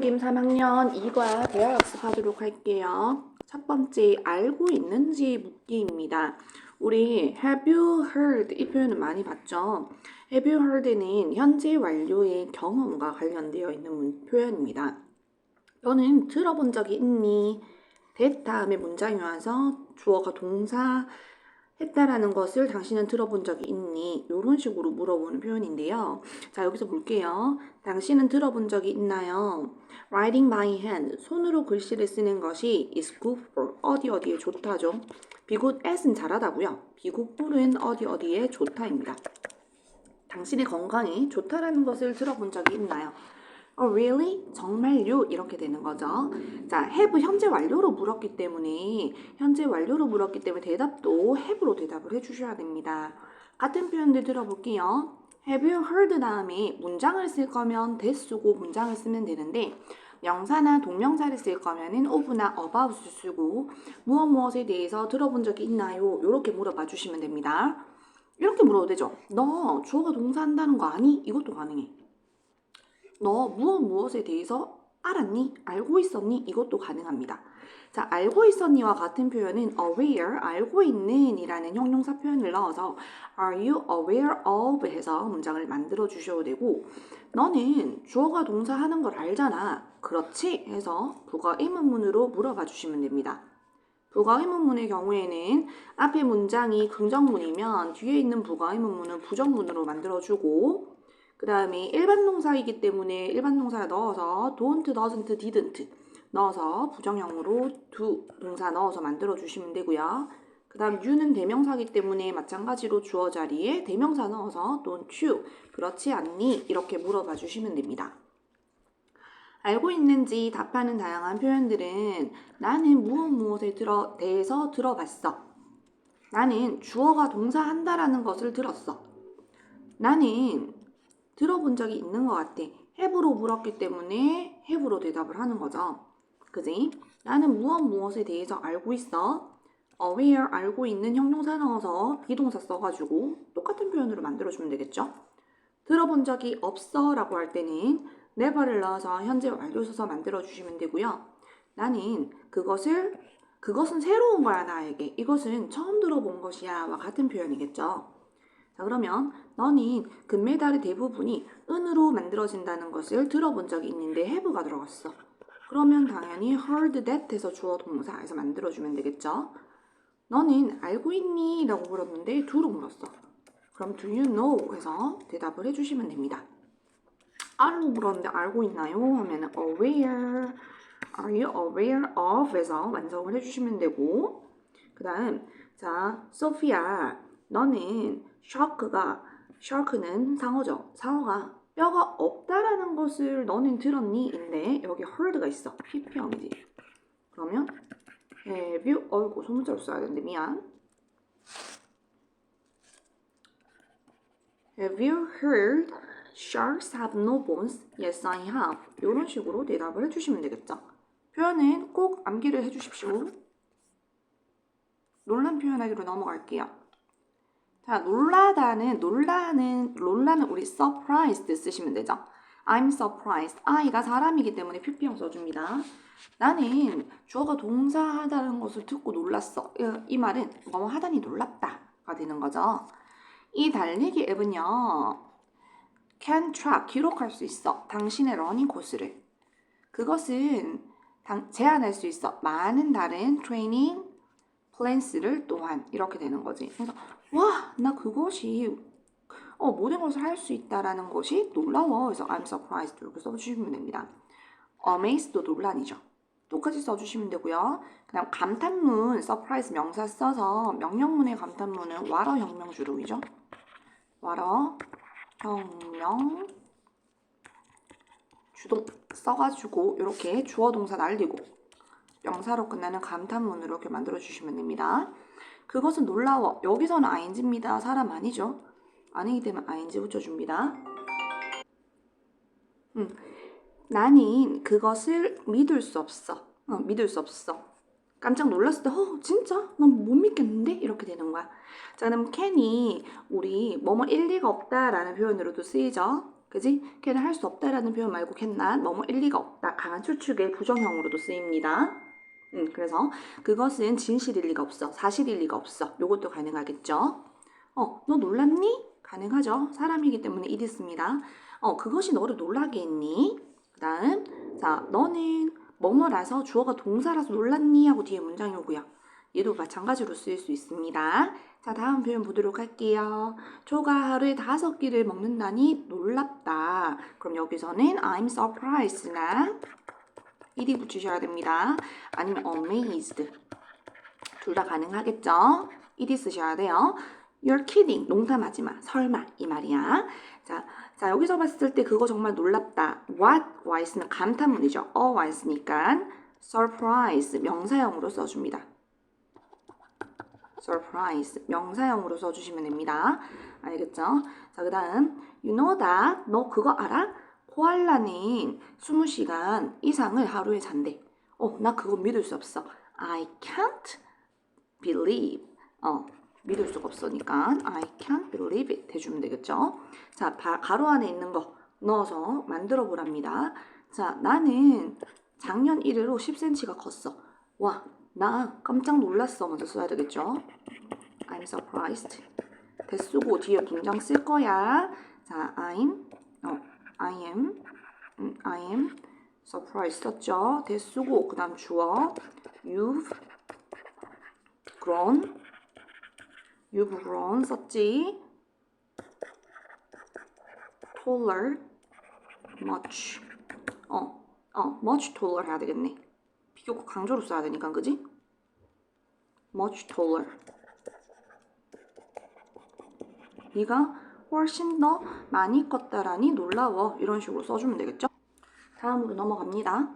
프로김 3학년 2과 대화 학습하도록 할게요. 첫 번째, 알고 있는지 묻기입니다. 우리 have you heard 이 표현은 많이 봤죠? have you heard는 현재 완료의 경험과 관련되어 있는 문- 표현입니다. 너는 들어본 적이 있니? that 다음에 문장이 와서 주어가 동사 했다라는 것을 당신은 들어본 적이 있니? 이런 식으로 물어보는 표현인데요. 자, 여기서 볼게요. 당신은 들어본 적이 있나요? Writing by hand, 손으로 글씨를 쓰는 것이 is good for 어디 어디에 좋다죠. be good at은 잘하다고요. be good for은 어디 어디에 좋다입니다. 당신의 건강이 좋다라는 것을 들어본 적이 있나요? Oh, really? 정말요? 이렇게 되는 거죠. 자, have 현재 완료로 물었기 때문에 현재 완료로 물었기 때문에 대답도 have로 대답을 해주셔야 됩니다. 같은 표현들 들어볼게요. Have you heard 다음에 문장을 쓸 거면 that 쓰고 문장을 쓰면 되는데 명사나 동명사를 쓸 거면은 of나 about을 쓰고 무엇 무엇에 대해서 들어본 적이 있나요? 이렇게 물어봐 주시면 됩니다. 이렇게 물어도 되죠. 너 주어가 동사한다는 거 아니? 이것도 가능해. 너 무엇 무엇에 대해서 알았니? 알고 있었니? 이것도 가능합니다. 자, 알고 있었니와 같은 표현은 aware, 알고 있는 이라는 형용사 표현을 넣어서 are you aware of 해서 문장을 만들어 주셔도 되고 너는 주어가 동사 하는 걸 알잖아. 그렇지? 해서 부가 의문문으로 물어봐 주시면 됩니다. 부가 의문문의 경우에는 앞에 문장이 긍정문이면 뒤에 있는 부가 의문문은 부정문으로 만들어주고 그 다음에 일반 동사이기 때문에 일반 동사를 넣어서 don't, doesn't, didn't 넣어서 부정형으로 do 동사 넣어서 만들어 주시면 되고요. 그 다음 you는 대명사기 때문에 마찬가지로 주어 자리에 대명사 넣어서 don't you 그렇지 않니 이렇게 물어봐 주시면 됩니다. 알고 있는지 답하는 다양한 표현들은 나는 무엇 무엇에 들어, 대해서 들어봤어. 나는 주어가 동사한다라는 것을 들었어. 나는 들어본 적이 있는 것 같아. have로 물었기 때문에 have로 대답을 하는 거죠. 그지? 나는 무엇 무엇에 대해서 알고 있어. aware 알고 있는 형용사 넣어서 비동사 써가지고 똑같은 표현으로 만들어주면 되겠죠? 들어본 적이 없어 라고 할 때는 never를 넣어서 현재 완료 써서 만들어주시면 되고요. 나는 그것을 그것은 새로운 거야 나에게 이것은 처음 들어본 것이야 와 같은 표현이겠죠. 자 그러면 너는 금메달의 대부분이 은으로 만들어진다는 것을 들어본 적이 있는데 have가 들어갔어. 그러면 당연히 heard that 해서 주어 동사에서 만들어주면 되겠죠. 너는 알고 있니? 라고 물었는데 do로 물었어. 그럼 do you know? 해서 대답을 해주시면 됩니다. R로 물었는데 알고 있나요? 하면 aware, are you aware of? 해서 완성을 해주시면 되고 그 다음 자 소피아 너는 shark가 shark는 상어죠. 상어가 뼈가 없다라는 것을 너는 들었니? 인데 여기 heard가 있어. PP형이지. 그러면 have you 어이구 소문자로 써야 되는데 미안. Have you heard sharks have no bones? Yes, I have. 이런 식으로 대답을 해주시면 되겠죠. 표현은 꼭 암기를 해주십시오. 논란 표현하기로 넘어갈게요. 자, 놀라다는 놀라는 놀라는 우리 surprised 쓰시면 되죠. I'm surprised. I가 사람이기 때문에 PP형 써줍니다. 나는 주어가 동사하다는 것을 듣고 놀랐어. 이- 이 말은 뭐뭐 하다니 놀랐다가 되는 거죠. 이 달리기 앱은요. can track 기록할 수 있어. 당신의 러닝 코스를. 그것은 당, 제한할 수 있어. 많은 다른 트레이닝 플랜스를 또한 이렇게 되는 거지. 그래서 와, 나 그것이 어, 모든 것을 할 수 있다라는 것이 놀라워. 그래서 I'm surprised 이렇게 써주시면 됩니다. amazed도 논란이죠. 똑같이 써주시면 되고요. 그다음 감탄문, surprise 명사 써서 명령문의 감탄문은 와러 혁명 주름이죠. 와러 혁명 주동 써가지고 이렇게 주어 동사 날리고 명사로 끝나는 감탄문으로 이렇게 만들어 주시면 됩니다. 그것은 놀라워. 여기서는 ing입니다. 사람 아니죠? 아니기 때문에 ing 붙여줍니다. 음, 나는 그것을 믿을 수 없어. 어, 믿을 수 없어. 깜짝 놀랐을 때, 어, 진짜? 난 못 믿겠는데? 이렇게 되는 거야. 자, 그럼 can이 우리 뭐뭐 일리가 없다라는 표현으로도 쓰이죠. 그지? 걔는 할수 없다라는 표현 말고 캔난 뭐뭐 일리가 없다. 강한 추측의 부정형으로도 쓰입니다. 음, 그래서 그것은 진실일 리가 없어. 사실일 리가 없어. 요것도 가능하겠죠? 어, 너 놀랐니? 가능하죠. 사람이기 때문에 it 있습니다. 어, 그것이 너를 놀라게 했니? 그 다음, 자, 너는 뭐뭐라서 주어가 동사라서 놀랐니? 하고 뒤에 문장이 오고요. 얘도 마찬가지로 쓰일 수 있습니다. 자, 다음 표현 보도록 할게요. 조가 하루에 다섯 끼를 먹는다니 놀랍다. 그럼 여기서는 I'm surprised나 ed 붙이셔야 됩니다. 아니면 amazed. 둘 다 가능하겠죠? ed 쓰셔야 돼요. You're kidding. 농담하지 마. 설마. 이 말이야. 자, 자, 여기서 봤을 때 그거 정말 놀랍다. What 와 있으면 감탄문이죠. 있으니까 surprise 명사형으로 써줍니다. surprise 명사형으로 써주시면 됩니다. 알겠죠? 자, 그 다음 you know that 너 그거 알아? 코알라는 20시간 이상을 하루에 잔대. 어, 나 그거 믿을 수 없어. I can't believe. 어, 믿을 수가 없으니까 I can't believe it 해주면 되겠죠? 자, 바- 가로 안에 있는 거 넣어서 만들어 보랍니다. 자, 나는 작년 1회로 10cm가 컸어. 와, 나 깜짝 놀랐어. 먼저 써야 되겠죠? I'm surprised. 대 쓰고 뒤에 문장 쓸 거야. 자, I'm, 어, I am, 음, I am surprised 썼죠? 대 쓰고 그 다음 주어 You've grown, you've grown 썼지? taller, much. 어, 어, much taller 해야 되겠네. 비교급 강조로 써야 되니까, 그지? much taller. 네가 훨씬 더 많이 컸다라니 놀라워. 이런 식으로 써주면 되겠죠? 다음으로 넘어갑니다.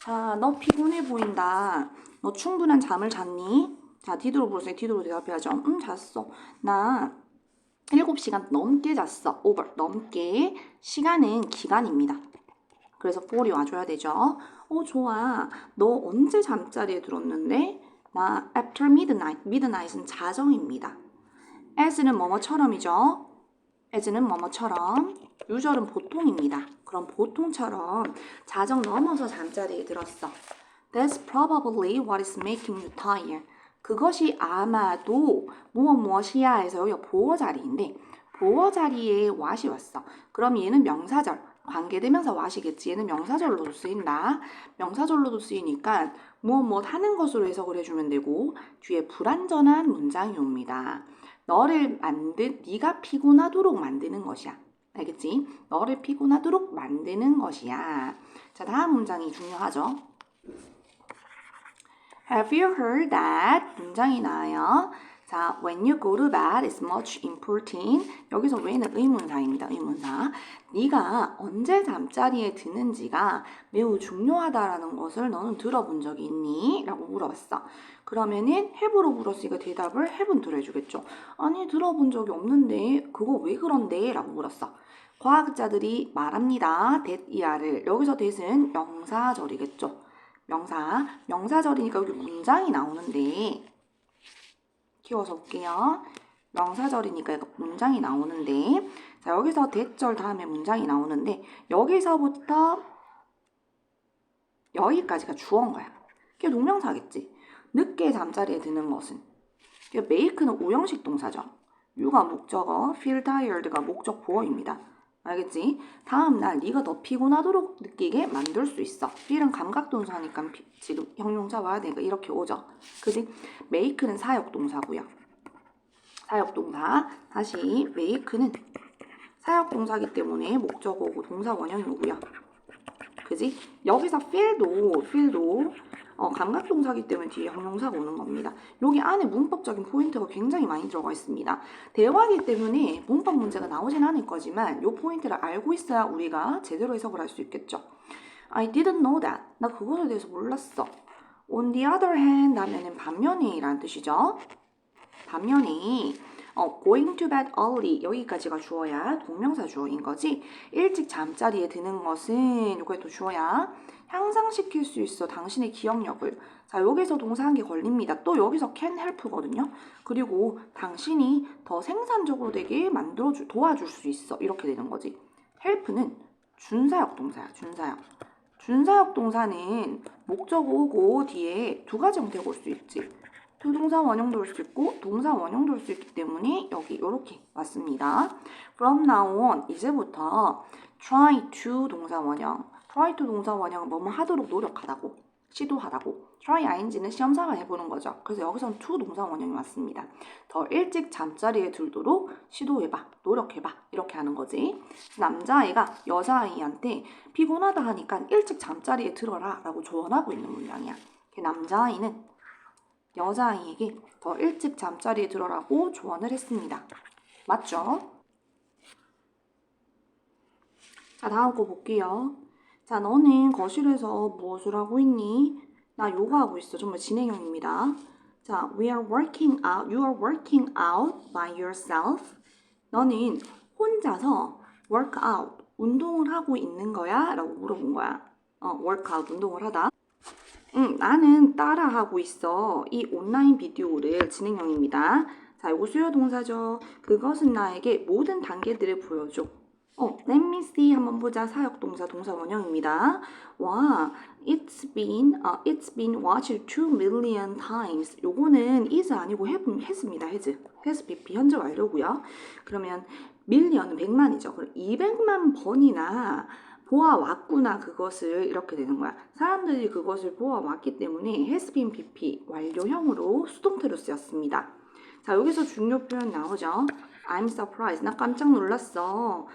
자, 너 피곤해 보인다. 너 충분한 잠을 잤니? 자, 디드로 물으세요. 디드로 대답해야죠. 응, 잤어. 나 7시간 넘게 잤어. over, 넘게. 시간은 기간입니다. 그래서 for이 와줘야 되죠. 어, 좋아. 너 언제 잠자리에 들었는데? 나 after midnight. midnight은 자정입니다. as는 뭐뭐처럼이죠. as는 뭐뭐처럼. 유절은 보통입니다. 그럼 보통처럼 자정 넘어서 잠자리에 들었어. That's probably what is making you tired. 그것이 아마도 무엇 무엇이야 해서 여기 보어 자리인데 보어 자리에 what이 왔어. 그럼 얘는 명사절. 관계대명사 what이겠지. 얘는 명사절로도 쓰인다. 명사절로도 쓰이니까 무엇 무엇 하는 것으로 해석을 해주면 되고 뒤에 불완전한 문장이 옵니다. 너를 만든 네가 피곤하도록 만드는 것이야. 알겠지? 너를 피곤하도록 만드는 것이야. 자, 다음 문장이 중요하죠. Have you heard that? 문장이 나와요. 자, when you go to bed is much important. 여기서 왜는 의문사입니다. 의문사. 네가 언제 잠자리에 드는지가 매우 중요하다라는 것을 너는 들어본 적이 있니? 라고 물어봤어. 그러면은 have로 물었으니까 대답을 haven't 해주겠죠. 아니 들어본 적이 없는데 그거 왜 그런데? 라고 물었어. 과학자들이 말합니다. that 이하를 여기서 that은 명사절이겠죠. 명사, 명사절이니까 여기 문장이 나오는데 키워서 볼게요. 명사절이니까 이거 문장이 나오는데 자 여기서 대절 다음에 문장이 나오는데 여기서부터 여기까지가 주어인 거야. 그게 동명사겠지. 늦게 잠자리에 드는 것은 make는 오형식 동사죠. you가 목적어, feel tired가 목적 보어입니다. 알겠지? 다음 날 네가 더 피곤하도록 느끼게 만들 수 있어. feel은 감각 동사니까 피- 지금 형용사 와야 되니까 이렇게 오죠. 그지? make는 사역 동사고요. 사역 동사. 다시 make는 사역 동사기 때문에 목적어고 동사 원형이 오고요. 그지? 여기서 feel도 feel도 어, 감각 동사기 때문에 뒤에 형용사가 오는 겁니다. 여기 안에 문법적인 포인트가 굉장히 많이 들어가 있습니다. 대화기 때문에 문법 문제가 나오진 않을 거지만 이 포인트를 알고 있어야 우리가 제대로 해석을 할 수 있겠죠. I didn't know that. 나 그거에 대해서 몰랐어. On the other hand 하면은 반면에 라는 뜻이죠. 반면에 어, going to bed early 여기까지가 주어야 동명사 주어인 거지. 일찍 잠자리에 드는 것은 또 주어야 향상시킬 수 있어 당신의 기억력을. 자 여기서 동사 한 개 걸립니다. 또 여기서 can help거든요. 그리고 당신이 더 생산적으로 되게 만들어줄 도와줄 수 있어 이렇게 되는 거지. help는 준사역 동사야 준사역. 준사역 동사는 목적 오고 뒤에 두 가지 형태가 올 수 있지. 투동사 원형도 올 수 있고 동사 원형도 올 수 있기 때문에 여기 이렇게 왔습니다. From now on 이제부터 try to 동사 원형, try to 동사 원형은 뭐뭐 하도록 노력하다고, 시도하다고. try ing는 시험삼아 해보는 거죠. 그래서 여기서는 to 동사 원형이 왔습니다. 더 일찍 잠자리에 들도록 시도해봐, 노력해봐 이렇게 하는 거지. 남자아이가 여자아이한테 피곤하다 하니까 일찍 잠자리에 들어라 라고 조언하고 있는 문장이야. 남자아이는 여자아이에게 더 일찍 잠자리에 들어라고 조언을 했습니다. 맞죠? 자, 다음 거 볼게요. 자, 너는 거실에서 무엇을 하고 있니? 나 요가 하고 있어. 정말 진행형입니다. 자, we are working out. You are working out by yourself. 너는 혼자서 work out. 운동을 하고 있는 거야? 라고 물어본 거야. 어, work out. 운동을 하다. 응, 나는 따라하고 있어. 이 온라인 비디오를 진행형입니다. 자, 이거 수요 동사죠. 그것은 나에게 모든 단계들을 보여줘. 어, let me see 한번 보자. 사역 동사 동사 원형입니다. 와, it's been, 어, it's been watched two million times. 요거는 is 아니고 have, has입니다. has. has pp 현재 완료고요. 그러면 million은 100만이죠. 그럼 200만 번이나 보아왔구나 그것을 이렇게 되는 거야. 사람들이 그것을 보아왔기 때문에 has been pp 완료형으로 수동태로 쓰였습니다. 자 여기서 중요 표현 나오죠. I'm surprised. 나 깜짝 놀랐어.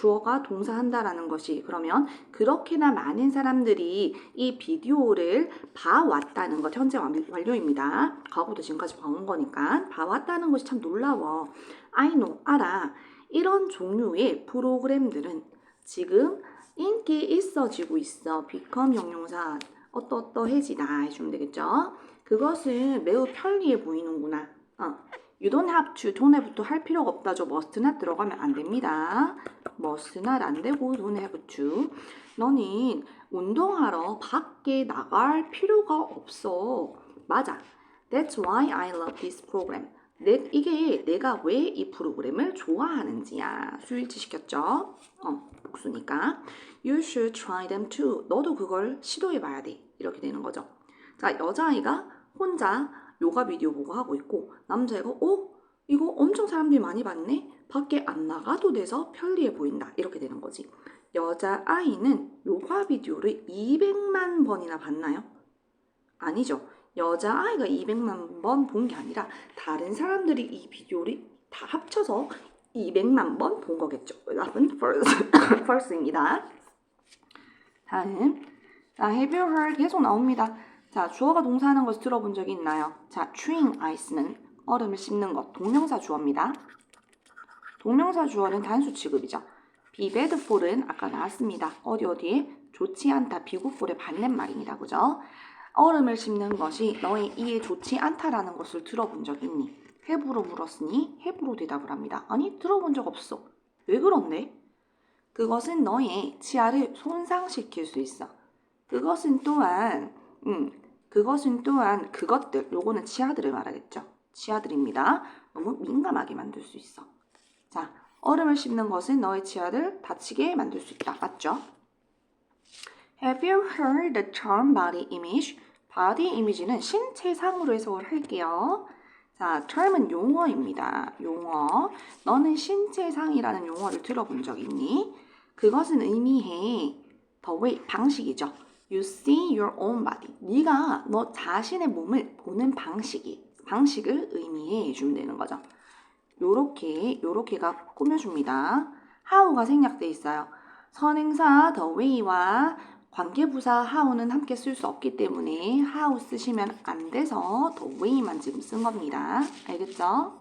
주어가 동사한다라는 것이 그러면 그렇게나 많은 사람들이 이 비디오를 봐왔다는 것 현재 완- 완료입니다. 과거도 지금까지 봐온 거니까 봐왔다는 것이 참 놀라워. I know 알아. 이런 종류의 프로그램들은 지금 인기 있어지고 있어. become 형용사 어떠어떠해지다 해주면 되겠죠. 그것은 매우 편리해 보이는구나. 어. You don't have to, don't 할 필요가 없다죠. must not 들어가면 안 됩니다. must not 안 되고 don't have to. 너는 운동하러 밖에 나갈 필요가 없어. 맞아. That's why I love this program. 내, 이게 내가 왜 이 프로그램을 좋아하는지야. 수일치 시켰죠? 어, 복수니까. You should try them too. 너도 그걸 시도해봐야 돼. 이렇게 되는 거죠. 자, 여자아이가 혼자 요가 비디오 보고 하고 있고, 남자애가, 어? 이거 엄청 사람들이 많이 봤네? 밖에 안 나가도 돼서 편리해 보인다. 이렇게 되는 거지. 여자아이는 요가 비디오를 200만 번이나 봤나요? 아니죠. 여자아이가 200만 번 본 게 아니라 다른 사람들이 이 비디오를 다 합쳐서 200만 번 본 거겠죠. first, first입니다. 다음. 자, have you heard? 계속 나옵니다. 자, 주어가 동사하는 것을 들어본 적이 있나요? 자, chewing ice는 얼음을 씹는 것. 동명사 주어입니다. 동명사 주어는 단수 취급이죠. be bad for은 아까 나왔습니다. 어디 어디에? 좋지 않다. 비굿for의 반대말입니다. 그죠? 얼음을 씹는 것이 너의 이에 좋지 않다라는 것을 들어본 적 있니? 해부로 물었으니 해부로 대답을 합니다. 아니 들어본 적 없어. 왜 그런데? 그것은 너의 치아를 손상시킬 수 있어. 그것은 또한 음, 그것은 또한 그것들 요거는 치아들을 말하겠죠. 치아들입니다. 너무 민감하게 만들 수 있어. 자, 얼음을 씹는 것은 너의 치아를 다치게 만들 수 있다. 맞죠? Have you heard the term body image? body image는 신체상으로 해석을 할게요. 자, term은 용어입니다. 용어. 너는 신체상이라는 용어를 들어본 적 있니? 그것은 의미해 the way 방식이죠. You see your own body. 네가 너 자신의 몸을 보는 방식이 방식을 의미해 주면 되는 거죠. 요렇게 요렇게가 꾸며줍니다. how가 생략돼 있어요. 선행사 the way와 관계부사 how는 함께 쓸 수 없기 때문에 how 쓰시면 안 돼서 the way만 지금 쓴 겁니다. 알겠죠?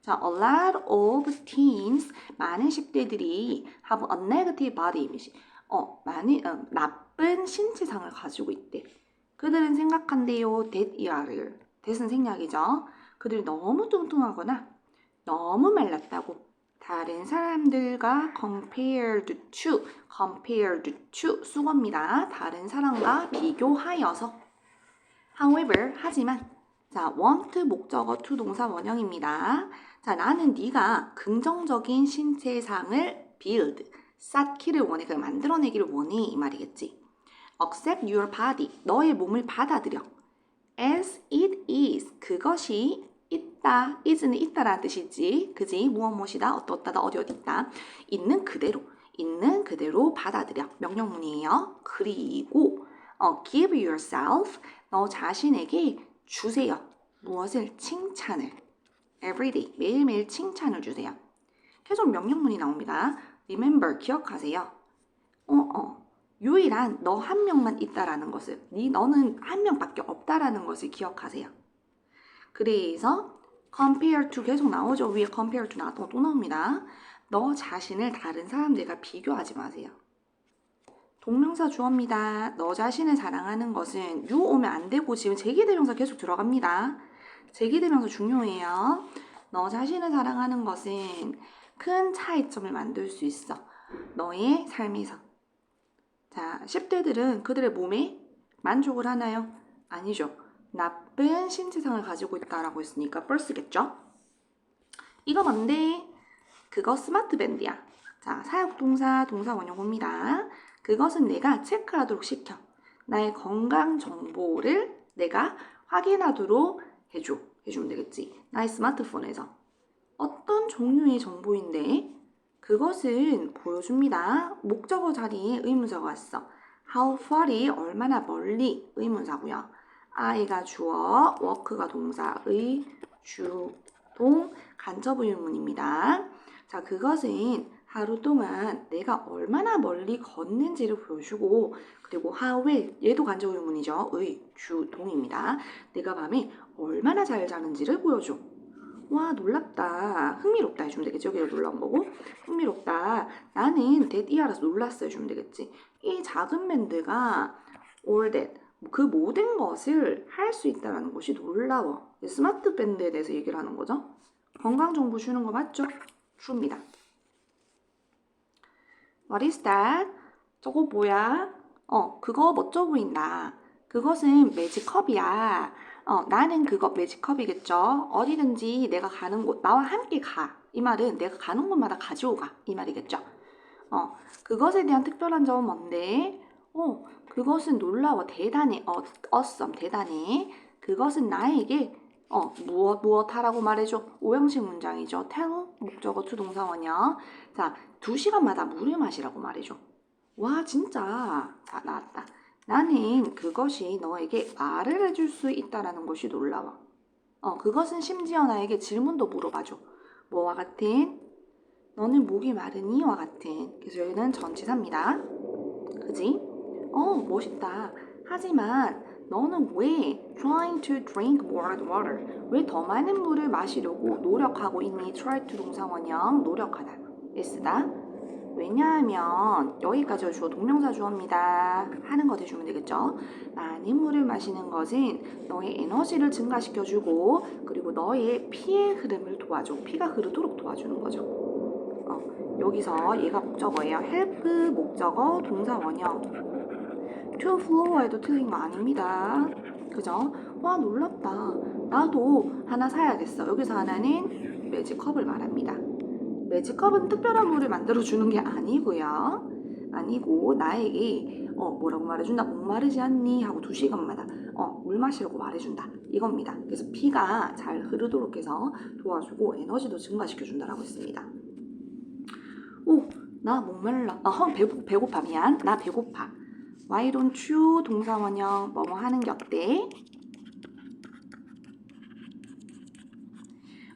자, a lot of teens, 많은 10대들이 have a negative body image. 어, 많이, 어, 나 쁜 신체상을 가지고 있대. 그들은 생각한대요, that 이하를. that은 생략이죠. 그들이 너무 뚱뚱하거나 너무 말랐다고. 다른 사람들과 compared to, compared to 수거입니다. 다른 사람과 비교하여서. However, 하지만 자, want 목적어 to 동사 원형입니다. 자, 나는 네가 긍정적인 신체상을 build, 쌓기를 원해, 그 만들어내기를 원해 이 말이겠지. Accept your body, 너의 몸을 받아들여. As it is, 그것이 있다, is는 있다라는 뜻이지, 그지? 무엇 무엇이다, 어떠어다다, 어디 어디 있다. 있는 그대로, 있는 그대로 받아들여. 명령문이에요. 그리고 어, give yourself, 너 자신에게 주세요. 무엇을? 칭찬을. everyday, 매일매일 칭찬을 주세요. 계속 명령문이 나옵니다. remember, 기억하세요. 어, 어. 유일한 너 한 명만 있다라는 것을, 네 너는 한 명밖에 없다라는 것을 기억하세요. 그래서 compare to 계속 나오죠. 위에 compare to 나또 또 나옵니다. 너 자신을 다른 사람들과 비교하지 마세요. 동명사 주어입니다. 너 자신을 사랑하는 것은 유 오면 안 되고 지금 제기대명사 계속 들어갑니다. 제기대명사 중요해요. 너 자신을 사랑하는 것은 큰 차이점을 만들 수 있어. 너의 삶에서. 자, 10대들은 그들의 몸에 만족을 하나요? 아니죠. 나쁜 신체상을 가지고 있다라고 했으니까 false겠죠? 이거 뭔데? 그거 스마트 밴드야. 자, 사역동사, 동사 원형입니다. 그것은 내가 체크하도록 시켜. 나의 건강 정보를 내가 확인하도록 해줘. 해주면 되겠지. 나의 스마트폰에서. 어떤 종류의 정보인데 그것은 보여줍니다. 목적어 자리에 의문사가 왔어. How far이 얼마나 멀리 의문사고요. I가 주어, work가 동사의 주동 간접 의문입니다. 자, 그것은 하루 동안 내가 얼마나 멀리 걷는지를 보여주고 그리고 well 얘도 간접 의문이죠. 의 주동입니다. 내가 밤에 얼마나 잘 자는지를 보여줘. 와 놀랍다. 흥미롭다 해주면 되겠지? 여기가 놀라운 거고. 흥미롭다. 나는 that 이 알아서 놀랐어 해주면 되겠지? 이 작은 밴드가 all that 그 모든 것을 할 수 있다는 것이 놀라워. 스마트 밴드에 대해서 얘기를 하는 거죠? 건강 정보 주는 거 맞죠? true입니다. What is that? 저거 뭐야? 어 그거 멋져 보인다. 그것은 매직컵이야 어, 나는 그거 매직컵이겠죠. 어디든지 내가 가는 곳, 나와 함께 가. 이 말은 내가 가는 곳마다 가지고 가. 이 말이겠죠. 어, 그것에 대한 특별한 점은 뭔데? 어, 그것은 놀라워. 대단해. 어, awesome. 대단해. 그것은 나에게 어, 무엇, 무엇 하라고 말해줘. 오형식 문장이죠. tell, 목적어, 투동사 원형. 자, 두 시간마다 물을 마시라고 말해줘. 와, 진짜. 자, 나왔다. 나는 그것이 너에게 말을 해줄 수 있다라는 것이 놀라워. 어, 그것은 심지어 나에게 질문도 물어봐줘. 뭐와 같은? 너는 목이 마르니?와 같은. 그래서 여기는 전치사입니다. 그지? 어, 멋있다. 하지만 너는 왜 trying to drink more water? 왜 더 많은 물을 마시려고 노력하고 있니? try to 동사 원형 노력하다. s다. 왜냐하면 여기까지 주어 동명사 주어입니다. 하는 거 대주면 되겠죠? 많은 물을 마시는 것은 너의 에너지를 증가시켜주고 그리고 너의 피의 흐름을 도와줘. 피가 흐르도록 도와주는 거죠. 어, 여기서 얘가 목적어예요. help 목적어 동사 원형. to floor에도 틀린 거 아닙니다. 그죠? 와 놀랍다. 나도 하나 사야겠어. 여기서 하나는 매직컵을 말합니다. 매직컵은 특별한 물을 만들어 주는 게 아니고요. 아니고 나에게 어 뭐라고 말해준다 목마르지 않니 하고 두 시간마다 어 물 마시라고 말해준다 이겁니다. 그래서 피가 잘 흐르도록 해서 도와주고 에너지도 증가시켜 준다라고 했습니다. 오나 목말라 아 배고 배고파 미안 나 배고파. Why don't you 동사 원형 뭐뭐 하는 게 어때?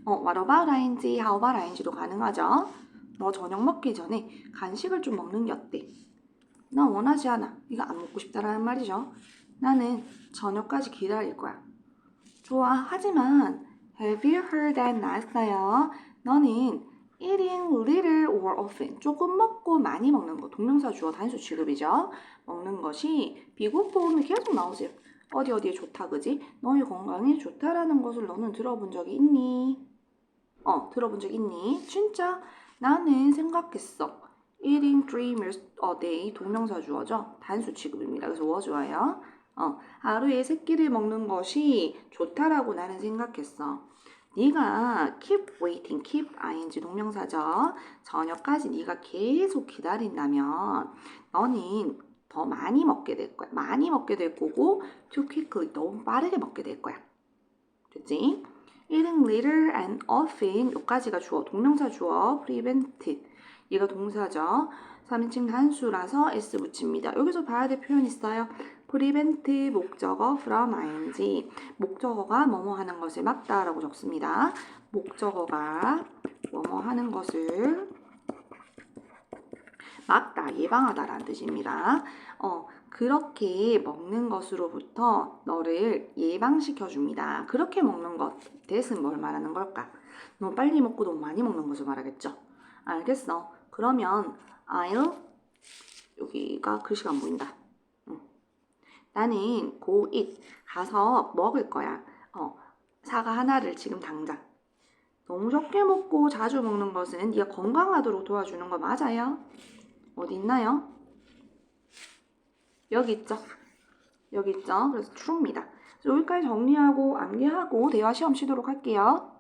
어, what about ing, how about ing도 가능하죠. 너 저녁 먹기 전에 간식을 좀 먹는 게 어때? 나 원하지 않아. 이거 안 먹고 싶다라는 말이죠. 나는 저녁까지 기다릴 거야. 좋아. 하지만 have you heard that 나왔어요. 너는 eating little or often 조금 먹고 많이 먹는 거 동명사 주어 단수 취급이죠. 먹는 것이 비고품이 계속 나오세요. 어디 어디에 좋다 그지? 너의 건강에 좋다라는 것을 너는 들어본 적이 있니? 어, 들어본 적 있니? 진짜 나는 생각했어. Eating three meals a day 동명사 주어죠. 단수 취급입니다. 그래서 워 좋아요. 어, 하루에 세 끼를 먹는 것이 좋다라고 나는 생각했어. 네가 keep waiting, keep ing 동명사죠. 저녁까지 네가 계속 기다린다면 너는 더 많이 먹게 될 거야. 많이 먹게 될 거고 too quickly 너무 빠르게 먹게 될 거야. 됐지? 1등 little and often 요까지가 주어, 동명사 주어, prevented 얘가 동사죠. 3인칭 단수라서 s 붙입니다. 여기서 봐야 될 표현 있어요. prevent 목적어 from ing 목적어가 뭐뭐 하는 것을 막다라고 적습니다. 목적어가 뭐뭐 하는 것을 막다, 예방하다라는 뜻입니다. 어, 그렇게 먹는 것으로부터 너를 예방시켜 줍니다. 그렇게 먹는 것, 대신 뭘 말하는 걸까? 너무 빨리 먹고 너무 많이 먹는 것을 말하겠죠? 알겠어. 그러면 I'll 여기가 글씨가 안 보인다. 응. 나는 go eat 가서 먹을 거야. 어, 사과 하나를 지금 당장. 너무 적게 먹고 자주 먹는 것은 네가 건강하도록 도와주는 거 맞아요? 어디 있나요? 여기 있죠? 여기 있죠? 그래서 true입니다. 여기까지 정리하고 암기하고 대화 시험 치도록 할게요.